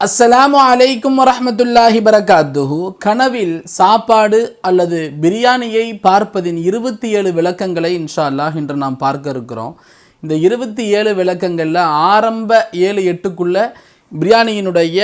அஸ்ஸலாமு அலைக்கும் வரமத்துல்லாஹி பரகாத்துஹு கனவில் சாப்பாடு அல்லது பிரியாணியை பார்ப்பதின் இருபத்தி ஏழு விளக்கங்களை இன்ஷா அல்லாஹ் இன்று நாம் பார்க்க இருக்கிறோம். இந்த இருபத்தி ஏழு விளக்கங்களில் ஆரம்ப ஏழு எட்டுக்குள்ளே பிரியாணியினுடைய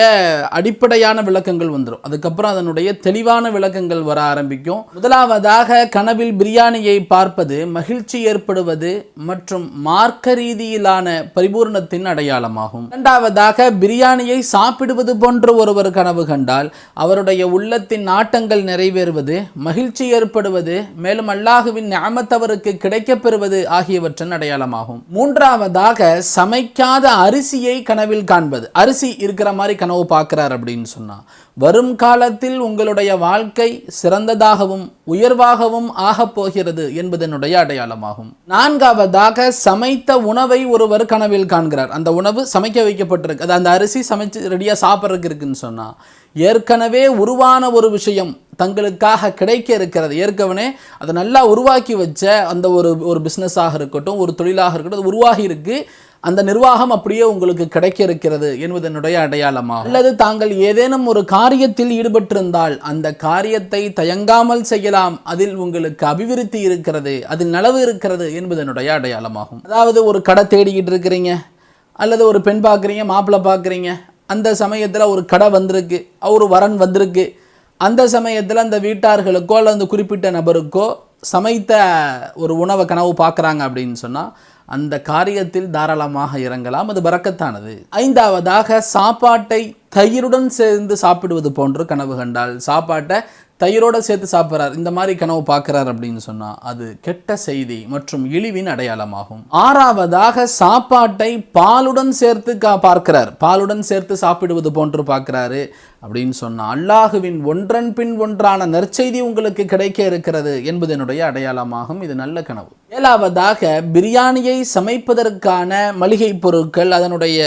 அடிப்படையான விளக்கங்கள் வந்துடும் அதுக்கப்புறம் அதனுடைய தெளிவான விளக்கங்கள் வர ஆரம்பிக்கும். முதலாவதாக கனவில் பிரியாணியை பார்ப்பது மகிழ்ச்சி ஏற்படுவது மற்றும் மார்க்க ரீதியிலான பரிபூர்ணத்தின் அடையாளமாகும். இரண்டாவதாக பிரியாணியை சாப்பிடுவது போன்ற ஒருவர் கனவு கண்டால் அவருடைய உள்ளத்தின் நாட்டங்கள் நிறைவேறுவது மகிழ்ச்சி ஏற்படுவது மேலும் அல்லாஹுவின் ஞாமத்தவருக்கு கிடைக்கப்பெறுவது ஆகியவற்றின் அடையாளமாகும். மூன்றாவதாக சமைக்காத அரிசியை கனவில் காண்பது. அரிசி இருக்கிற மாதிரி கனவு பார்க்குறார் அப்படின்னு சொன்னால் வரும் காலத்தில் உங்களுடைய வாழ்க்கை சிறந்ததாகவும் உயர்வாகவும் ஆகப் போகிறது என்பதனுடைய அடையாளமாகும். நான்காவதாக சமைத்த உணவை ஒருவர் கனவில் காண்கிறார். அந்த உணவு சமைக்க வைக்கப்பட்டிருக்கு. அது அந்த அரிசி சமைச்சு ரெடியாக சாப்பிட்றதுக்கு இருக்குன்னு சொன்னால் ஏற்கனவே உருவான ஒரு விஷயம் தங்களுக்காக கிடைக்க இருக்கிறது. ஏற்கனவே அதை நல்லா உருவாக்கி வச்ச அந்த ஒரு ஒரு பிஸ்னஸாக இருக்கட்டும் ஒரு தொழிலாக இருக்கட்டும் அது உருவாகி இருக்குது அந்த நிர்வாகம் அப்படியே உங்களுக்கு கிடைக்க இருக்கிறது என்பதனுடைய அடையாளமாக அல்லது தாங்கள் ஏதேனும் ஒரு காரியத்தில் ஈடுபட்டிருந்தால் அந்த காரியத்தை தயங்காமல் செய்யலாம். அதில் உங்களுக்கு அபிவிருத்தி இருக்கிறது அதில் நலவு இருக்கிறது என்பதனுடைய அடையாளமாகும். அதாவது ஒரு கடை தேடிக்கிட்டு இருக்கிறீங்க அல்லது ஒரு பெண் பார்க்குறீங்க மாப்பிள்ளை பார்க்குறீங்க அந்த சமயத்தில் ஒரு கடை வந்திருக்கு ஒரு வரன் வந்திருக்கு. அந்த சமயத்தில் அந்த வீட்டார்களுக்கோ அல்லது அந்த குறிப்பிட்ட நபருக்கோ சமைத்த ஒரு உணவை கனவு பார்க்குறாங்க அப்படின்னு சொன்னால் அந்த காரியத்தில் தாராளமாக இறங்கலாம். அது பறக்கத்தானது. ஐந்தாவதாக சாப்பாட்டை தயிருடன் சேர்ந்து சாப்பிடுவது போன்று கனவு கண்டால் சாப்பாட்டை தயிரோடு சேர்த்து சாப்பிட்றார். இந்த மாதிரி கனவு பார்க்குறார் அப்படின்னு சொன்னால் அது கெட்ட செய்தி மற்றும் இழிவின் அடையாளமாகும். ஆறாவதாக சாப்பாட்டை பாலுடன் சேர்த்து கா பார்க்கிறார். பாலுடன் சேர்த்து சாப்பிடுவது போன்று பார்க்கிறாரு அப்படின்னு சொன்னால் அல்லாஹுவின் ஒன்றன் பின் ஒன்றான நற்செய்தி உங்களுக்கு கிடைக்க இருக்கிறது என்பதனுடைய அடையாளமாகும். இது நல்ல கனவு. ஏழாவதாக பிரியாணியை சமைப்பதற்கான மளிகை பொருட்கள் அதனுடைய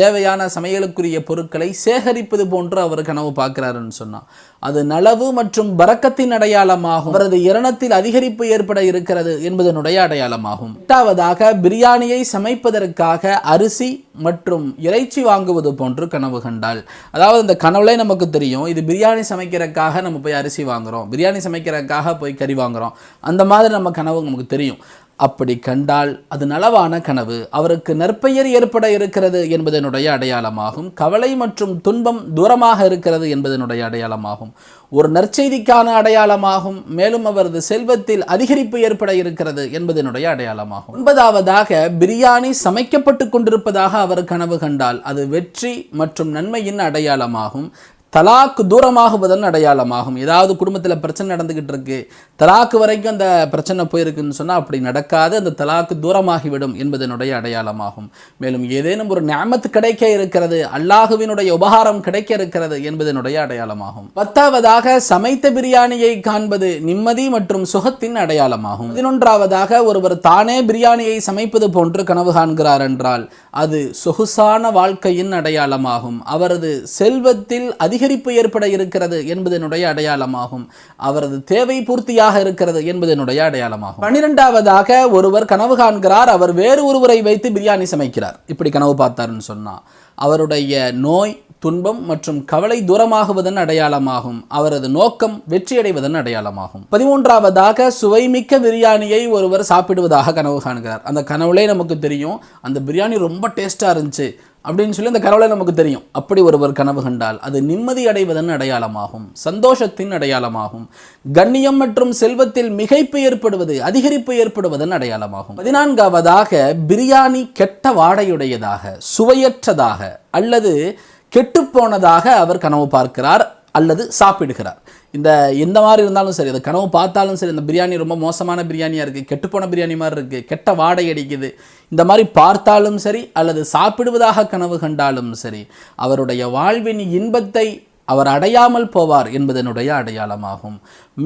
தேவையான சமையலுக்குரிய பொருட்களை சேகரிப்பது போன்று அவர் கனவு பார்க்கிறாருன்னு சொன்னால் அது நலவு மற்றும் பறக்கத்தின் அடையாளமாகும். அவரது இரணத்தில் அதிகரிப்பு ஏற்பட இருக்கிறது என்பதனுடைய அடையாளமாகும். எட்டாவதாக பிரியாணியை சமைப்பதற்காக அரிசி மற்றும் இறைச்சி வாங்குவது போன்று கனவு கண்டால். அதாவது இந்த கனவுலே நமக்கு தெரியும் இது பிரியாணி சமைக்கிறதுக்காக நம்ம போய் அரிசி வாங்குறோம். பிரியாணி சமைக்கிறதுக்காக போய் கறி வாங்குறோம். அந்த மாதிரி நம்ம கனவு நமக்கு தெரியும். அப்படி கண்டால் அது நலவான கனவு. அவருக்கு நற்பெயர் ஏற்பட இருக்கிறது என்பதனுடைய அடையாளமாகும். கவலை மற்றும் துன்பம் தூரமாக இருக்கிறது என்பதனுடைய அடையாளமாகும். ஒரு நற்செய்திக்கான அடையாளமாகும். மேலும் அவரது செல்வத்தில் அதிகரிப்பு ஏற்பட இருக்கிறது என்பதனுடைய அடையாளமாகும். ஒன்பதாவதாக பிரியாணி சமைக்கப்பட்டு கொண்டிருப்பதாக அவர் கனவு கண்டால் அது வெற்றி மற்றும் நன்மையின் அடையாளமாகும். தலாக்கு தூரமாகுவதன் அடையாளமாகும். ஏதாவது குடும்பத்தில் பிரச்சனை நடந்துக்கிட்டு இருக்கு தலாக்கு வரைக்கும் அந்த பிரச்சனை போயிருக்குன்னு சொன்னால் அப்படி நடக்காது அந்த தலாக்கு தூரமாகிவிடும் என்பதனுடைய அடையாளமாகும். மேலும் ஏதேனும் ஒரு ஞாமத்து கிடைக்க இருக்கிறது அல்லாஹுவினுடைய உபகாரம் கிடைக்க இருக்கிறது என்பதனுடைய அடையாளமாகும். பத்தாவதாக சமைத்த பிரியாணியை காண்பது நிம்மதி மற்றும் சுகத்தின் அடையாளமாகும். பதினொன்றாவதாக ஒருவர் தானே பிரியாணியை சமைப்பது போன்று கனவு காண்கிறார் என்றால் அது சொகுசான வாழ்க்கையின் அடையாளமாகும். அவரது செல்வத்தில் அதிகரிப்பு ஏற்பட இருக்கிறது என்பதனுடைய அடையாளமாகும். அவரது தேவை பூர்த்தியாக இருக்கிறது என்பதனுடைய அடையாளமாகும். பன்னிரெண்டாவதாக ஒருவர் கனவு காண்கிறார் அவர் வேறு ஒருவரை வைத்து பிரியாணி சமைக்கிறார். இப்படி கனவு பார்த்தாருன்னு சொன்னா அவருடைய நோய் துன்பம் மற்றும் கவலை தூரமாகுவதன் அடையாளமாகும். அவரது நோக்கம் வெற்றியடைவதன் அடையாளமாகும். பதிமூன்றாவதாக சுவைமிக்க பிரியாணியை ஒருவர் சாப்பிடுவதாக கனவு காண்கிறார். அந்த கனவுலே நமக்கு தெரியும் அந்த பிரியாணி ரொம்ப டேஸ்டாக இருந்துச்சு. அப்படின்னு சொல்லி அந்த கனவுல நமக்கு தெரியும். அப்படி ஒருவர் கனவு கண்டால் அது நிம்மதி அடைவதன் அடையாளமாகும். சந்தோஷத்தின் அடையாளமாகும். கண்ணியம் மற்றும் செல்வத்தில் மிகைப்பு ஏற்படுவது அதிகரிப்பு ஏற்படுவதன் அடையாளமாகும். பதினான்காவதாக பிரியாணி கெட்ட வாடையுடையதாக சுவையற்றதாக அல்லது கெட்டுப்போனதாக அவர் கனவு பார்க்கிறார் அல்லது சாப்பிடுகிறார். இந்த எந்த மாதிரி இருந்தாலும் சரி இந்த கனவு பார்த்தாலும் சரி இந்த பிரியாணி ரொம்ப மோசமான பிரியாணியாக இருக்குது கெட்டுப்போன பிரியாணி மாதிரி இருக்குது கெட்ட வாடை அடிக்குது. இந்த மாதிரி பார்த்தாலும் சரி அல்லது சாப்பிடுவதாக கனவு கண்டாலும் சரி அவருடைய வாழ்வின் இன்பத்தை அவர் அடையாமல் போவார் என்பதனுடைய அடையாளமாகும்.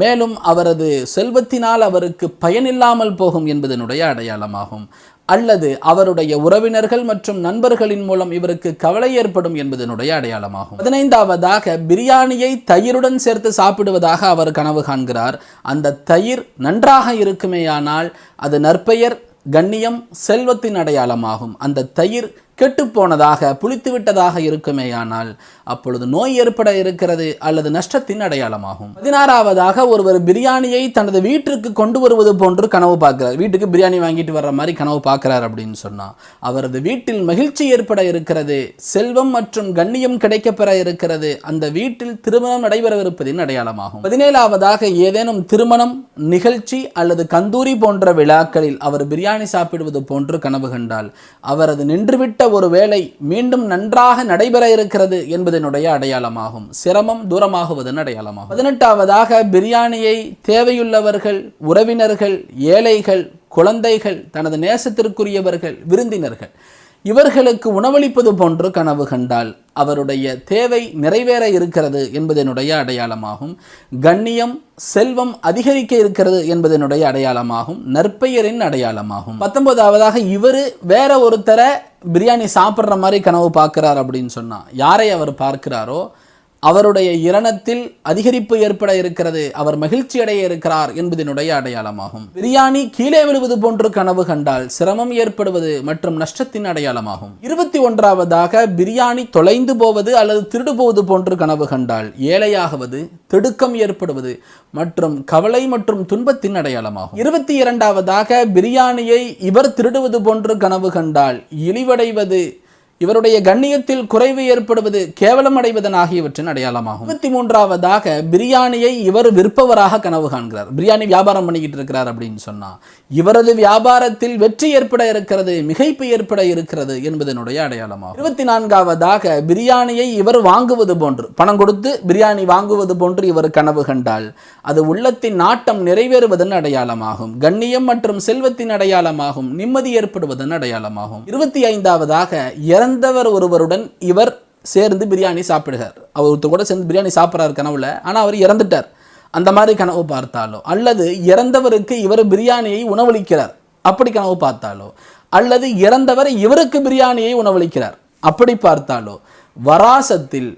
மேலும் அவரது செல்வத்தினால் அவருக்கு பயனில்லாமல் போகும் என்பதனுடைய அடையாளமாகும். அல்லது அவருடைய உறவினர்கள் மற்றும் நண்பர்களின் மூலம் இவருக்கு கவலை ஏற்படும் என்பதனுடைய அடையாளமாகும். பதினைந்தாவதாக பிரியாணியை தயிருடன் சேர்த்து சாப்பிடுவதாக அவர் கனவு காண்கிறார். அந்த தயிர் நன்றாக இருக்குமேயானால் அது நற்பெயர் கண்ணியம் செல்வத்தின் அடையாளமாகும். அந்த தயிர் கெட்டுப்போனதாக புளித்து விட்டதாக இருக்குமேயானால் அப்பொழுது நோய் ஏற்பட இருக்கிறது அல்லது நஷ்டத்தின் அடையாளமாகும். பதினாறாவதாக ஒருவர் பிரியாணியை தனது வீட்டிற்கு கொண்டு வருவது போன்று கனவு பார்க்கிறார். வீட்டுக்கு பிரியாணி வாங்கிட்டு வர்ற மாதிரி கனவு பார்க்கிறார் அப்படின்னு சொன்னால் அவரது வீட்டில் மகிழ்ச்சி ஏற்பட இருக்கிறது செல்வம் மற்றும் கண்ணியம் கிடைக்கப்பெற இருக்கிறது அந்த வீட்டில் திருமணம் நடைபெறவிருப்பதின் அடையாளமாகும். பதினேழாவதாக ஏதேனும் திருமணம் நிகழ்ச்சி அல்லது கந்தூரி போன்ற விழாக்களில் அவர் பிரியாணி சாப்பிடுவது போன்று கனவு கண்டால் அவரது நின்றுவிட்ட ஒரு வேலை மீண்டும் நன்றாக நடைபெற இருக்கிறது என்பதனுடைய அடையாளமாகும். சிரமம் தூரமாகுவதன் அடையாளமாகும். பதினெட்டாவதாக பிரியாணியை தேவையுள்ளவர்கள் உறவினர்கள் ஏழைகள் குழந்தைகள் தனது நேசத்திற்குரியவர்கள் விருந்தினர்கள் இவர்களுக்கு உணவளிப்பது போன்று கனவு கண்டால் அவருடைய தேவை நிறைவேற இருக்கிறது என்பதனுடைய அடையாளமாகும். கண்ணியம் செல்வம் அதிகரிக்க இருக்கிறது என்பதனுடைய அடையாளமாகும். நற்பெயரின் அடையாளமாகும். பத்தொன்பதாவதாக இவர் வேற ஒருத்தரை பிரியாணி சாப்பிட்ற மாதிரி கனவு பார்க்கிறார் அப்படின்னு சொன்னால் யாரை அவர் பார்க்கிறாரோ அவருடைய இரணத்தில் அதிகரிப்பு ஏற்பட இருக்கிறது. அவர் மகிழ்ச்சி அடைய இருக்கிறார் என்பதனுடைய அடையாளமாகும். பிரியாணி கீழே விழுவது போன்று கனவு கண்டால் சிரமம் ஏற்படுவது மற்றும் நஷ்டத்தின் அடையாளமாகும். இருபத்தி ஒன்றாவதாக பிரியாணி தொலைந்து போவது அல்லது திருடு போவது போன்று கனவு கண்டால் ஏழையாகுவது திடுக்கம் ஏற்படுவது மற்றும் கவலை மற்றும் துன்பத்தின் அடையாளமாகும். இருபத்தி இரண்டாவதாக பிரியாணியை இவர் திருடுவது போன்று கனவு கண்டால் இழிவடைவது இவருடைய கண்ணியத்தில் குறைவு ஏற்படுவது கேவலம் அடைவதன் ஆகியவற்றின் அடையாளமாகும். இருபத்தி மூன்றாவதாக பிரியாணியை இவர் விற்பவராக கனவு காண்கிறார். பிரியாணி வியாபாரம் பண்ணிக்கிட்டு இருக்கிறார் அப்படின்னு சொன்னா இவரது வியாபாரத்தில் வெற்றி ஏற்பட இருக்கிறது மிகைப்பு ஏற்பட இருக்கிறது என்பதனுடைய அடையாளமாகும். இருபத்தி நான்காவதாக பிரியாணியை இவர் வாங்குவது போன்று பணம் கொடுத்து பிரியாணி வாங்குவது போன்று இவர் கனவு கண்டால் அது உள்ளத்தின் நாட்டம் நிறைவேறுவதன் அடையாளமாகும். கண்ணியம் மற்றும் செல்வத்தின் அடையாளமாகும். நிம்மதி ஏற்படுவதன் அடையாளமாகும். இருபத்தி ஐந்தாவதாக இறந்தவர் ஒருவருடன் இவர் சேர்ந்து பிரியாணி சாப்பிடுகிறார். அவர் ஒருத்தர் கூட சேர்ந்து பிரியாணி சாப்பிட்றாரு கனவுல. ஆனால் அவர் இறந்துட்டார். அந்த மாதிரி கனவு பார்த்தாலோ அல்லது இறந்தவருக்கு இவர் பிரியாணியை உணவளிக்கிறார். அப்படி கனவு பார்த்தாலோ அல்லது இறந்தவர் இவருக்கு பிரியாணியை உணவளிக்கிறார். அப்படி பார்த்தாலோ வராசத்தில்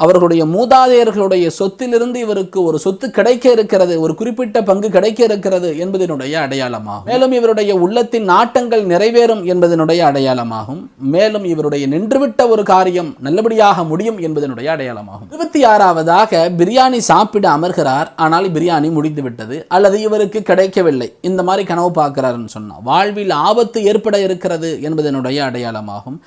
அவர்களுடைய மூதாதையர்களுடைய சொத்திலிருந்து இவருக்கு ஒரு சொத்து கிடைக்க இருக்கிறது ஒரு குறிப்பிட்ட பங்கு கிடைக்க இருக்கிறது என்பதனுடைய அடையாளமாகும். மேலும் இவருடைய உள்ளத்தின் நாட்டங்கள் நிறைவேறும் என்பதனுடைய அடையாளமாகும். மேலும் இவருடைய நின்றுவிட்ட ஒரு காரியம் நல்லபடியாக முடியும் என்பதனுடைய அடையாளமாகும். இருபத்தி ஆறாவதாக பிரியாணி சாப்பிட அமர்கிறார் ஆனால் பிரியாணி முடிந்து விட்டது. அல்லது இவருக்கு கிடைக்கவில்லை. இந்த மாதிரி கனவு பார்க்கிறாருன்னு சொன்னா வாழ்வில் ஆபத்து ஏற்பட இருக்கிறது என்பதனுடைய அடையாளமாகும்.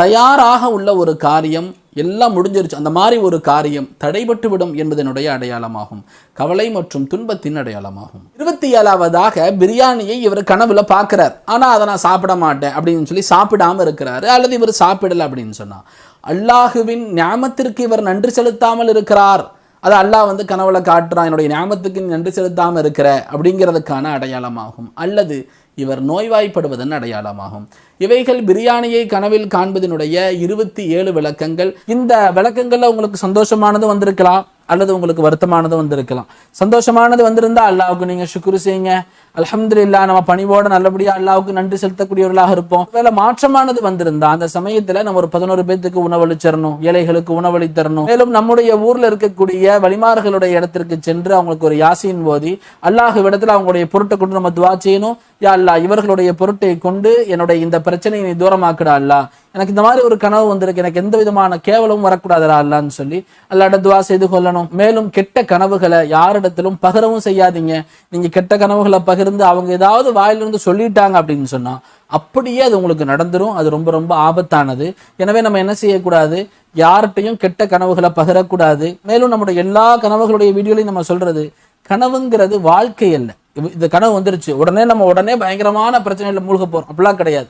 தயாராக உள்ள ஒரு காரியம் எல்லாம் முடிஞ்சிருச்சு. அந்த மாதிரி ஒரு காரியம் தடைபட்டு விடும் என்பதனுடைய அடையாளமாகும். கவலை மற்றும் துன்பத்தின் அடையாளமாகும். இருபத்தி ஏழாவதாக பிரியாணியை இவர் கனவுல பார்க்கிறார். ஆனால் அதை நான் சாப்பிட மாட்டேன் அப்படின்னு சொல்லி சாப்பிடாமல் இருக்கிறாரு. அல்லது இவர் சாப்பிடல அப்படின்னு சொன்னால் அல்லாஹுவின் ஞாமத்திற்கு இவர் நன்றி செலுத்தாமல் இருக்கிறார். அது அல்லாஹ் வந்து கனவுல காட்டுறான் என்னுடைய ஞாபகத்துக்கு நன்றி செலுத்தாமல் இருக்கிற அப்படிங்கிறதுக்கான அடையாளமாகும். அல்லது இவர் நோய்வாய்ப்படுவதன் அடையாளமாகும். இவைகள் பிரியாணியை கனவில் காண்பதனுடைய இருபத்தி ஏழு விளக்கங்கள். இந்த விளக்கங்களில் உங்களுக்கு சந்தோஷமானது வந்திருக்கலாம் அல்லது உங்களுக்கு வருத்தமானது வந்திருக்கலாம். சந்தோஷமானது வந்திருந்தால் அல்லாவுக்கு நீங்கள் சுக்குரு செய்யுங்க. அலமதுல்லா நம்ம பணிவோட நல்லபடியா அல்லாவுக்கு நன்றி செலுத்தக்கூடியவர்களாக இருப்போம். வேலை மாற்றமானது வந்திருந்தா அந்த சமயத்துல நம்ம ஒரு பதினோரு பேத்துக்கு உணவளிச்சிடணும் ஏழைகளுக்கு உணவளித்தரணும். மேலும் நம்முடைய ஊர்ல இருக்கக்கூடிய வழிமார்களுடைய இடத்திற்கு சென்று அவங்களுக்கு ஒரு யாசியின் போதி அல்லாஹ் இடத்துல அவங்களுடைய பொருட்டை கொண்டு நம்ம துவா செய்யணும். யா அல்லாஹ் இவர்களுடைய பொருட்டை கொண்டு என்னுடைய இந்த பிரச்சனையை நீ தூரமாக்குடா அல்லா எனக்கு இந்த மாதிரி ஒரு கனவு வந்திருக்கு எனக்கு எந்த விதமான கேவலமும் வரக்கூடாதுடா அல்லான்னு சொல்லி அல்லாட துவா செய்து கொள்ளணும். மேலும் கெட்ட கனவுகளை யாரிடத்திலும் பகிரவும் செய்யாதீங்க. நீங்க கெட்ட கனவுகளை இருந்து அவங்க ஏதாவது வாயிலிருந்து சொல்லிட்டாங்க அப்படின்னு சொன்னால் அப்படியே அது உங்களுக்கு நடந்துரும். அது ரொம்ப ரொம்ப ஆபத்தானது. எனவே நம்ம என்ன செய்யக்கூடாது? யார்கிட்டையும் கெட்ட கனவுகளை பகிரக்கூடாது. மேலும் நம்முடைய எல்லா கனவுகளுடைய வீடியோலையும் நம்ம சொல்றது கனவுங்கிறது வாழ்க்கை அல்ல. இது- இந்த கனவு வந்துருச்சு. உடனே நம்ம உடனே பயங்கரமான பிரச்சனையில மூழ்க போறோம். அப்படிலாம் கிடையாது.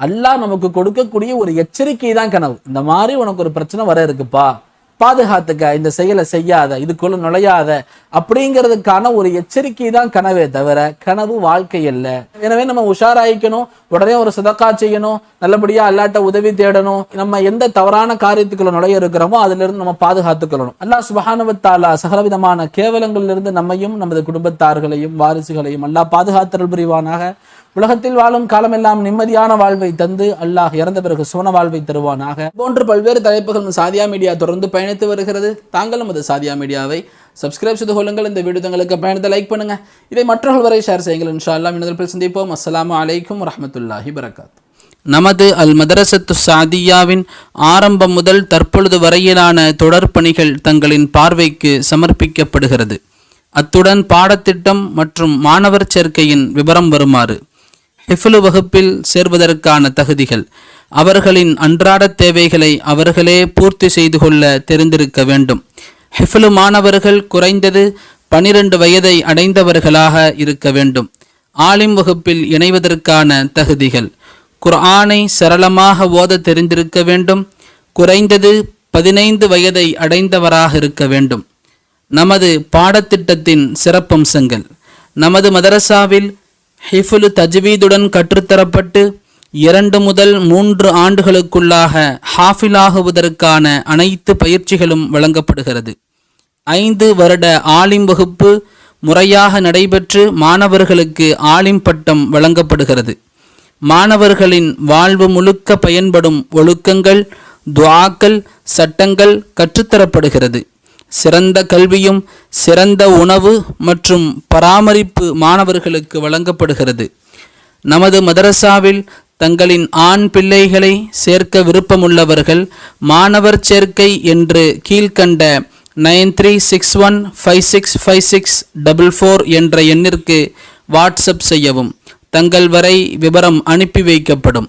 அல்லாஹ் நமக்கு கொடுக்கக்கூடிய ஒரு எச்சரிக்கை தான் கனவு. இந்த மாதிரி உனக்கு ஒரு பிரச்சனை வர இருக்குப்பா. பாதுகாத்துக்க இந்த செயலை செய்யாத இதுக்குள்ள நுழையாத அப்படிங்கிறதுக்கான ஒரு எச்சரிக்கை தான் கனவே தவிர கனவு வாழ்க்கை இல்லை எனவே நம்ம உஷாராயிக்கணும் உடனே ஒரு சதக்கா செய்யணும் நல்லபடியா அல்லாட்ட உதவி தேடணும் நம்ம எந்த தவறான காரியத்துக்குள்ள நுழைய இருக்கிறோமோ அதுல இருந்து நம்ம பாதுகாத்துக்கொள்ளணும். அல்லா சுபஹானுவத்தாலா சகலவிதமான கேவலங்களிலிருந்து நம்மையும் நமது குடும்பத்தார்களையும் வாரிசுகளையும் அல்லா பாதுகாத்தல் புரிவானாக. உலகத்தில் வாழும் காலமெல்லாம் நிம்மதியான வாழ்வை தந்து அல்லாஹ் இறந்த பிறகு சுவன வாழ்வை தருவானாக. போன்று பல்வேறு தலைப்புகளும் சாதியா மீடியா தொடர்ந்து பயணித்து வருகிறது. தாங்களும் அது சாதியா மீடியாவை சப்ஸ்கிரைப் செய்து கொள்ளுங்கள். இந்த வீடியோ தங்களுக்கு பயணத்தை லைக் பண்ணுங்க. இதை மற்றவர்கள் வரை ஷேர் செய்யுங்கள். இன்ஷா அல்லாஹ் இன்னொரு சந்திப்போம். அஸ்லாம் அலைக்கும் வரஹ்மத்துல்லாஹி பரகாத் நமது அல் மதரசத்து சாதியாவின் ஆரம்பம் முதல் தற்பொழுது வரையிலான தொடர் பணிகள் தங்களின் பார்வைக்கு சமர்ப்பிக்கப்படுகிறது. அத்துடன் பாடத்திட்டம் மற்றும் மாணவர் சேர்க்கையின் விவரம் வருமாறு ஹிஃபுலு வகுப்பில் சேர்வதற்கான தகுதிகள். அவர்களின் அன்றாட தேவைகளை அவர்களே பூர்த்தி செய்து கொள்ள தெரிந்திருக்க வேண்டும். ஹிஃபுலு மாணவர்கள் குறைந்தது பனிரெண்டு வயதை அடைந்தவர்களாக இருக்க வேண்டும். ஆலிம் வகுப்பில் இணைவதற்கான தகுதிகள். குர்ஆனை சரளமாக ஓத தெரிந்திருக்க வேண்டும். குறைந்தது பதினைந்து வயதை அடைந்தவராக இருக்க வேண்டும். நமது பாடத்திட்டத்தின் சிறப்பம்சங்கள். நமது மதரசாவில் ஹிஃபுலு தஜ்வீதுடன் கற்றுத்தரப்பட்டு இரண்டு முதல் மூன்று ஆண்டுகளுக்குள்ளாக ஹாஃபிலாகுவதற்கான அனைத்து பயிற்சிகளும் வழங்கப்படுகிறது. ஐந்து வருட ஆலிம் வகுப்பு முறையாக நடைபெற்று மாணவர்களுக்கு ஆலிம் பட்டம் வழங்கப்படுகிறது. மாணவர்களின் வாழ்வு முழுக்க பயன்படும் ஒழுக்கங்கள் துவாக்கள் சட்டங்கள் கற்றுத்தரப்படுகிறது. சிறந்த கல்வியும் சிறந்த உணவு மற்றும் பராமரிப்பு மாணவர்களுக்கு வழங்கப்படுகிறது. நமது மதரசாவில் தங்களின் ஆண் பிள்ளைகளை சேர்க்க விருப்பமுள்ளவர்கள் மாணவர் சேர்க்கை என்று கீழ்க்கண்ட nine three six one five six five six double four என்ற எண்ணிற்கு வாட்ஸ்அப் செய்யவும். தங்கள் வரை விவரம் அனுப்பி வைக்கப்படும்.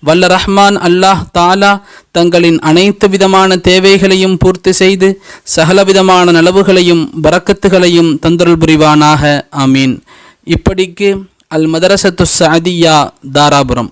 வல்ல ரஹ்மான் அல்லாஹ் தாலா தங்களின் அனைத்து விதமான தேவைகளையும் பூர்த்தி செய்து சகலவிதமான நலவுகளையும் பரக்கத்துகளையும் தந்தருள் புரிவானாக. ஆமீன். இப்படிக்கு அல் மதரசத்து சாதியா தாராபுரம்.